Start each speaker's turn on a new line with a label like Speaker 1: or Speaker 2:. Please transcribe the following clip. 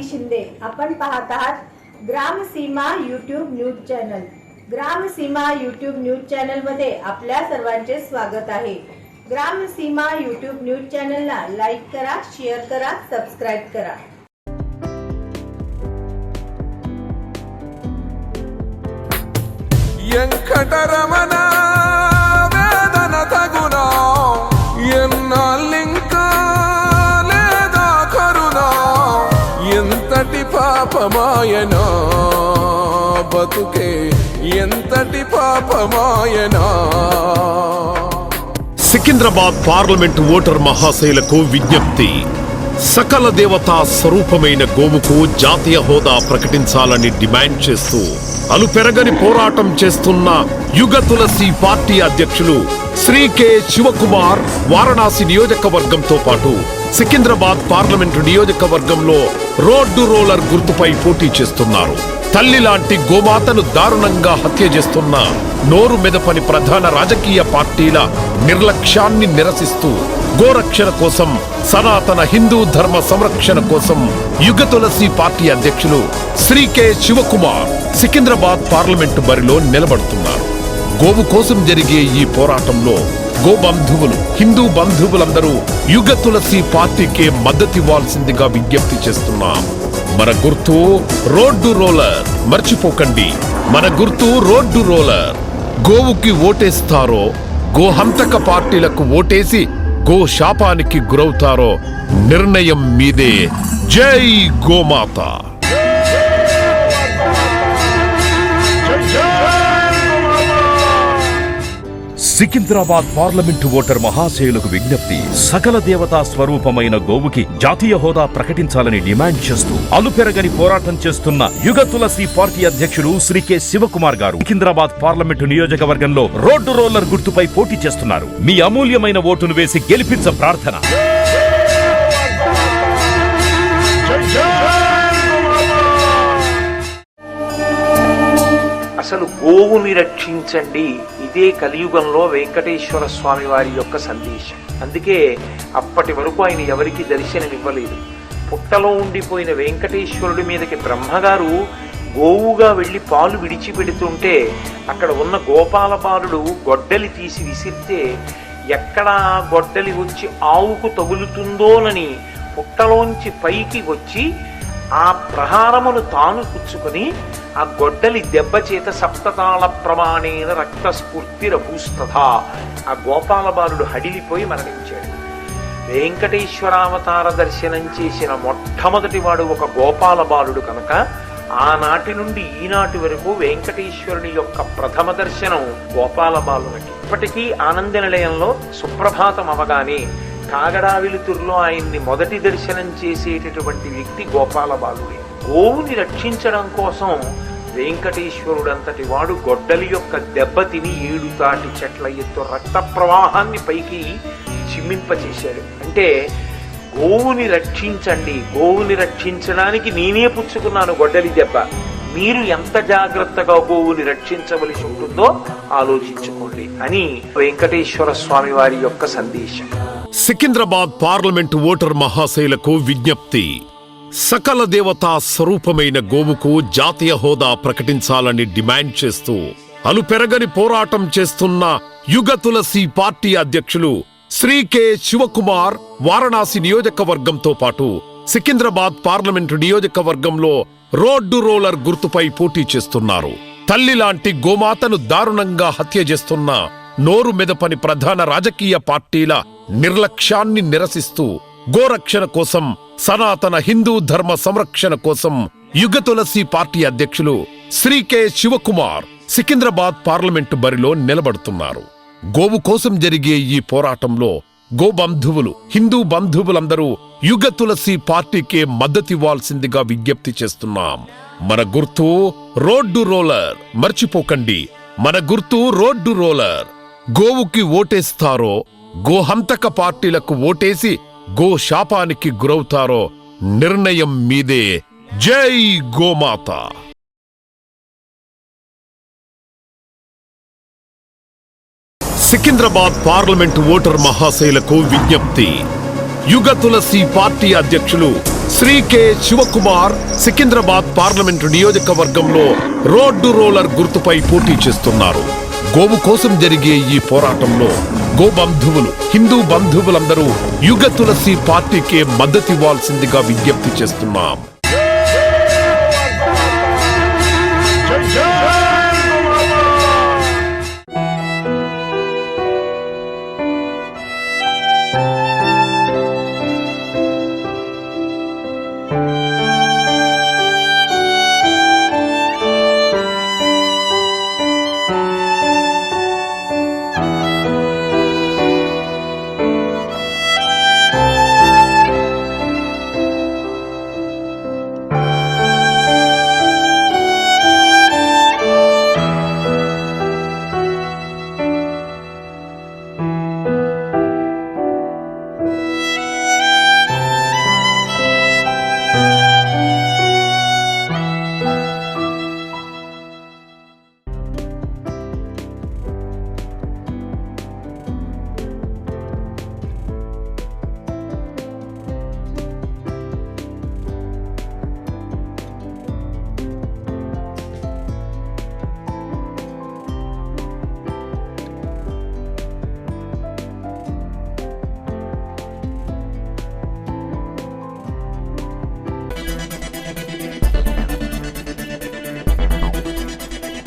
Speaker 1: आदी शिंदे आपण पाहत आहात Gramsima YouTube news channel. Gramsima YouTube news चॅनलमध्ये आपल्या सर्वांचे स्वागत आहे. ग्रामसीमा युट्यूब न्यूज चॅनलला लाईक करा शेअर करा सबस्क्राईब करा.
Speaker 2: व्यंकटरमणा పాపమాయనా బతుకే ఎంతటి పాపమాయనా.
Speaker 3: సికింద్రాబాద్ పార్లమెంట్ ఓటర్ మహాశైలకు విజ్ఞప్తి. సకల దేవతా స్వరూపమైన గోవుకు జాతీయ హోదా ప్రకటించాలని డిమాండ్ చేస్తూ అలుపెరగని పోరాటం చేస్తున్న యుగ తులసి పార్టీ అధ్యక్షులు శ్రీ కె శివకుమార్ వారణాసి నియోజకవర్గంతో పాటు సికింద్రాబాద్ పార్లమెంటు నియోజకవర్గంలో రోడ్డు రోలర్ గుర్తుపై పోటీ చేస్తున్నారు. తల్లి లాంటి గోమాతను దారుణంగా హత్య చేస్తున్న నోరు మెదపని ప్రధాన రాజకీయ పార్టీల నిర్లక్ష్యాన్ని నిరసిస్తూ గోరక్షణ కోసం సనాతన హిందూ ధర్మ సంరక్షణ కోసం యుగ తులసి పార్టీ అధ్యక్షులు శ్రీ కె శివకుమార్ సికింద్రాబాద్ పార్లమెంటు బరిలో నిలబడుతున్నారు. గోవు కోసం జరిగే ఈ పోరాటంలో గో బంధువులు హిందూ బంధువులందరూ యుగ తులసి పార్టీకే మద్దతివ్వాల్సిందిగా విజ్ఞప్తి చేస్తున్నాం. మన గుర్తు రోడ్డు రోలర్. మర్చిపోకండి. మన గుర్తు రోడ్డు రోలర్. గోవుకి ఓటేస్తారో గోహంతక పార్టీలకు ఓటేసి గో శాపానికి గురవుతారో నిర్ణయం మీదే. జై గోమాత.
Speaker 4: సికింద్రాబాద్ పార్లమెంటు ఓటర్ మహాశయులకు విజ్ఞప్తి సకల దేవతా స్వరూపమైన గోవుకి జాతీయ హోదా ప్రకటించాలని డిమాండ్ చేస్తూ అలుపెరగని పోరాటం చేస్తున్న యుగ తులసి పార్టీ అధ్యక్షుడు శ్రీ కె శివకుమార్ గారు సికింద్రాబాద్ పార్లమెంటు నియోజకవర్గంలో రోడ్డు రోలర్ గుర్తుపై పోటీ చేస్తున్నారు. మీ అమూల్యమైన ఓటును వేసి గెలిపించ ప్రార్థన.
Speaker 5: అసలు గోవుని రక్షించండి. ఇదే కలియుగంలో వెంకటేశ్వర స్వామి వారి యొక్క సందేశం. అందుకే అప్పటి వరకు ఆయన ఎవరికి దర్శనమివ్వలేదు. పుట్టలో ఉండిపోయిన వెంకటేశ్వరుడి మీదకి బ్రహ్మగారు గోవుగా వెళ్ళి పాలు విడిచిపెడుతుంటే అక్కడ ఉన్న గోపాల బాలుడు గొడ్డలి తీసి విసిరితే ఎక్కడ గొడ్డలి వచ్చి ఆవుకు తగులుతుందోనని పుట్టలోంచి పైకి వచ్చి ఆ ప్రహారమును తాను పుచ్చుకొని ఆ గొడ్డలి దెబ్బ చేత సప్తతాళ ప్రమాణేన రక్తస్ఫూర్తిరభూస్తథ. ఆ గోపాల బాలుడు హడిలిపోయి మరణించాడు. వెంకటేశ్వరావతార దర్శనం చేసిన మొట్టమొదటి వాడు ఒక గోపాల బాలుడు కనుక ఆనాటి నుండి ఈనాటి వరకు వెంకటేశ్వరుని యొక్క ప్రథమ దర్శనం గోపాలబాలునికి. ఇప్పటికీ ఆనంద నిలయంలో సుప్రభాతం అవగానే కాగడా వెలుతురులో ఆయన్ని మొదటి దర్శనం చేసేటటువంటి వ్యక్తి గోపాల బాలుడే గోవుని రక్షించడం కోసం వెంకటేశ్వరుడంతటి వాడు గొడ్డలి యొక్క దెబ్బతిని ఏడుతాటి చెట్ల ఎత్తు రక్త ప్రవాహాన్ని పైకి చిమ్మింపచేశాడు అంటే గోవుని రక్షించండి గోవుని రక్షించడానికి నేనే పుచ్చుకున్నాను గొడ్డలి దెబ్బ. మీరు ఎంత జాగ్రత్తగా గోవుని రక్షించవలసి ఉంటుందో ఆలోచించుకోండి అని వెంకటేశ్వర స్వామి వారి యొక్క సందేశం.
Speaker 3: సికింద్రాబాద్ పార్లమెంటు ఓటర్ మహాశైలకు విజ్ఞప్తి. సకల దేవతా స్వరూపమైన గోవుకు జాతీయ హోదా ప్రకటించాలని డిమాండ్ చేస్తూ అలుపెరగని పోరాటం చేస్తున్న యుగ తులసి పార్టీ అధ్యక్షులు శ్రీ కె శివకుమార్ వారణాసి నియోజకవర్గంతో పాటు సికింద్రాబాద్ పార్లమెంటు నియోజకవర్గంలో రోడ్డు రోలర్ గుర్తుపై పోటీ చేస్తున్నారు. తల్లి లాంటి గోమాతను దారుణంగా హత్య చేస్తున్న నోరు మెదపని ప్రధాన రాజకీయ పార్టీల నిర్లక్ష్యాన్ని నిరసిస్తూ గోరక్షణ కోసం సనాతన హిందూ ధర్మ సంరక్షణ కోసం యుగ తులసి పార్టీ అధ్యక్షులు శ్రీ కె శివకుమార్ సికింద్రాబాద్ పార్లమెంటు బరిలో నిలబడుతున్నారు. గోవు కోసం జరిగే ఈ పోరాటంలో గో బంధువులు హిందూ బంధువులందరూ యుగ తులసి పార్టీకే మద్దతివ్వాల్సిందిగా విజ్ఞప్తి చేస్తున్నాం. మన గుర్తు రోడ్డు రోలర్. మర్చిపోకండి. మన గుర్తు రోడ్డు రోలర్. గోవుకి ఓటేస్తారో గోహంతక పార్టీలకు ఓటేసి గో శాపానికి గురవుతారో నిర్ణయం మీదే. జై గోమాత. సికింద్రాబాద్ పార్లమెంటు ఓటర్ మహాశైలకు విజ్ఞప్తి. యుగ తులసి పార్టీ అధ్యక్షులు శ్రీ కె శివకుమార్ సికింద్రాబాద్ పార్లమెంటు నియోజకవర్గంలో రోడ్డు రోలర్ గుర్తుపై పోటీ చేస్తున్నారు. గోవు కోసం జరిగే ఈ పోరాటంలో గో బంధువులు హిందూ బంధువులందరూ యుగ తులసి పార్టీకే మద్దతివ్వాల్సిందిగా విజ్ఞప్తి చేస్తున్నాం.